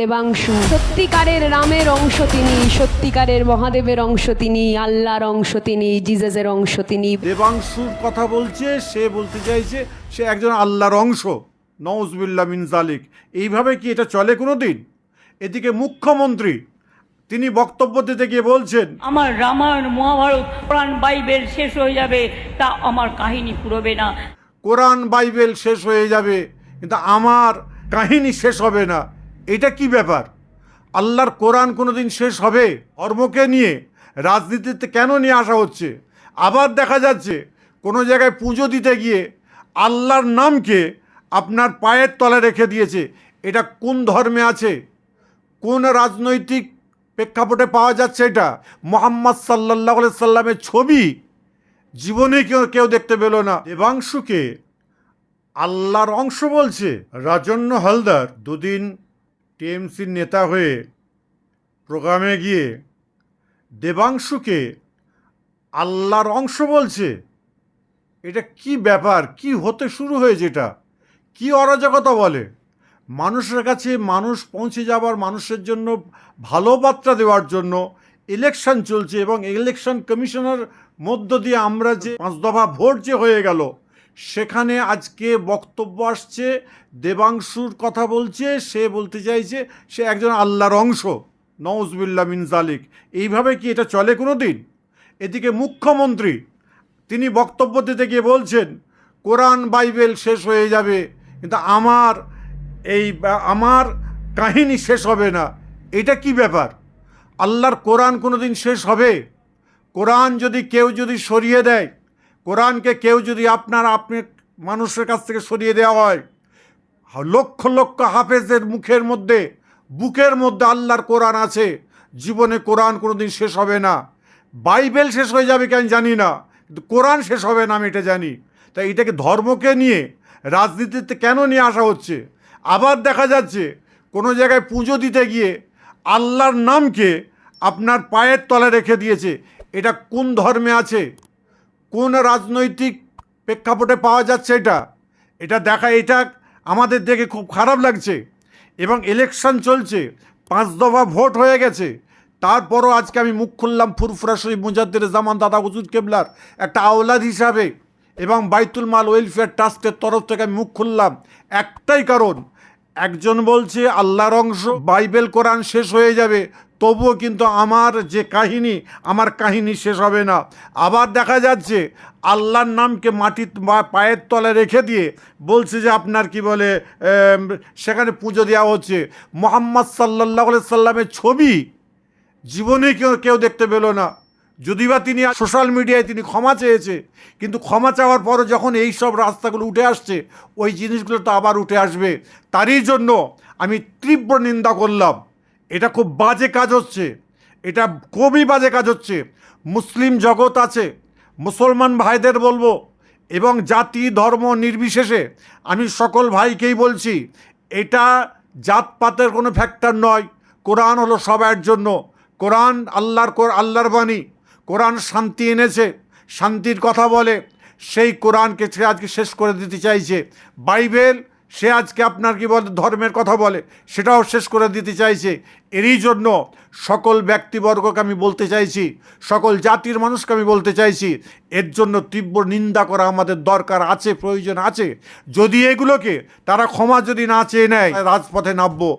দেবাংশু। সত্যিকারের রামের অংশ তিনি সত্যিকারের মহাদেবের অংশ তিনি আল্লাহর অংশ তিনি জিজাসের অংশ তিনি। দেবাংশুর কথা বলছে সে বলতে চাইছে সে একজন আল্লাহর অংশ। নওজবিল্লা মিন জালিক। এইভাবে কি এটা চলে কোনো দিন এদিকে মুখ্যমন্ত্রী তিনি বক্তব্য দিতে গিয়ে বলছেন আমার রামায়ণ মহাভারত কোরআন বাইবেল শেষ হয়ে যাবে তা আমার কাহিনী পুরোবে না। কোরআন বাইবেল শেষ হয়ে যাবে কিন্তু আমার কাহিনী শেষ হবে না। এটা কি ব্যাপার? আল্লাহর কোরআন কোনো দিন শেষ হবে? ধর্মকে নিয়ে? রাজনীতিতে কেন নিয়ে আসা হচ্ছে? আবার দেখা যাচ্ছে, কোনো জায়গায় পুজো দিতে গিয়ে আল্লাহর নামকে আপনার পায়ের তলে রেখে দিয়েছে। এটা কোন ধর্মে আছে? কোন রাজনৈতিক প্রেক্ষাপটে পাওয়া যাচ্ছে এটা? মোহাম্মদ সাল্লাহ সাল্লামের ছবি জীবনে কেউ কেউ দেখতে পেল না। দেবাংশুকে আল্লাহর অংশ বলছে। রাজন্য হালদার দুদিন টিএমসির নেতা হয়ে প্রোগ্রামে গিয়ে দেবাংশুকে আল্লাহর অংশ বলছে, এটা কি ব্যাপার? কি হতে শুরু হয়েছে এটা? কি অরাজকতা বলে? মানুষের কাছে মানুষ পৌঁছে যাবার, মানুষের জন্য ভালো বার্তা দেওয়ার জন্য ইলেকশন চলছে এবং ইলেকশন কমিশনের মধ্য দিয়ে আমরা যে পাঁচ দফা ভোট যে হয়ে গেল সেখানে আজকে বক্তব্য আসছে, দেবাংশুর কথা বলছে, সে বলতে চাইছে সে একজন আল্লাহর অংশ। নওজবিল্লা মিন জালিক। এইভাবে কি এটা চলে কোনো দিন এদিকে মুখ্যমন্ত্রী, তিনি বক্তব্য দিতে গিয়ে বলছেন, কোরআন, বাইবেল শেষ হয়ে যাবে, কিন্তু আমার এই, আমার কাহিনী শেষ হবে না। এটা কি ব্যাপার? আল্লাহর কোরআন কোনো দিন শেষ হবে? কোরআন যদি কেউ যদি সরিয়ে দেয় কোরআনকে কেউ যদি আপনার, আপনি মানুষের কাছ থেকে সরিয়ে দেওয়া হয়, লক্ষ লক্ষ হাফেজের মুখের মধ্যে, বুকের মধ্যে আল্লাহর কোরআন আছে, জীবনে কোরআন কোনো দিন শেষ হবে না। বাইবেল শেষ হয়ে যাবে কেন জানি না, কিন্তু কোরআন শেষ হবে না আমি এটা জানি। তাই এটাকে ধর্মকে নিয়ে, রাজনীতিতে কেন নিয়ে আসা হচ্ছে? আবার দেখা যাচ্ছে, কোনো জায়গায় পুজো দিতে গিয়ে আল্লাহর নামকে আপনার পায়ের তলে রেখে দিয়েছে। এটা কোন ধর্মে আছে? কোন রাজনৈতিক প্রেক্ষাপটে পাওয়া যাচ্ছে এটা? এটা দেখা, এটা আমাদের দেখে খুব খারাপ লাগছে। এবং ইলেকশন চলছে, পাঁচ দফা ভোট হয়ে গেছে। তারপরও আজকে আমি মুখ খুললাম ফুরফুরা শরীফ মুজাদ্দের জামান দাদা হুজুর কেবলার, একটা আওলাদ হিসাবে। এবং বাইতুল মাল ওয়েলফেয়ার ট্রাস্টের তরফ থেকে আমি মুখ খুললাম। একটাই কারণ, একজন বলছে, আল্লাহর অংশ, বাইবেল, কোরআন শেষ হয়ে যাবে। তবুও কিন্তু আমার যে কাহিনী, আমার কাহিনী শেষ হবে না। আবার দেখা যাচ্ছে, আল্লাহর নামকে মাটির পায়ের তলে রেখে দিয়ে বলছে যে আপনার কি বলে সেখানে পুজো দেওয়া হচ্ছে। মোহাম্মদ সাল্লাহ সাল্লামের ছবি জীবনে কেউ কেউ দেখতে পেল না। যদি বা তিনি সোশ্যাল মিডিয়ায় তিনি ক্ষমা চেয়েছে, কিন্তু ক্ষমা চাওয়ার পরও যখন এই সব রাস্তাগুলো উঠে আসছে, ওই জিনিসগুলো তো আবার উঠে আসবে। তারই জন্য আমি তীব্র নিন্দা করলাম। এটা খুব বাজে কাজ হচ্ছে। এটা খুবই বাজে কাজ হচ্ছে। মুসলিম জগৎ আছে, মুসলমান ভাইদের বলব, এবং জাতি, ধর্ম নির্বিশেষে আমি সকল ভাইকেই বলছি, এটা জাতপাতের কোনো ফ্যাক্টর নয়। কোরআন হলো সবার জন্য। কোরআন আল্লাহর কোর- আল্লাহর বাণী। কোরআন শান্তি এনেছে, শান্তির কথা বলে। সেই কোরআনকে আজকে শেষ করে দিতে চাইছে। বাইবেল সে আজকে আপনার কি বলে, ধর্মের কথা বলে, সেটাও শেষ করে দিতে চাইছে। এরই জন্য সকল ব্যক্তিবর্গকে আমি বলতে চাইছি, সকল জাতির মানুষকে আমি বলতে চাইছি, এর জন্য তীব্র নিন্দা করা আমাদের দরকার আছে, প্রয়োজন আছে। যদি এগুলোকে তারা ক্ষমা যদি না চেয়ে নেয় রাজপথে নামবো।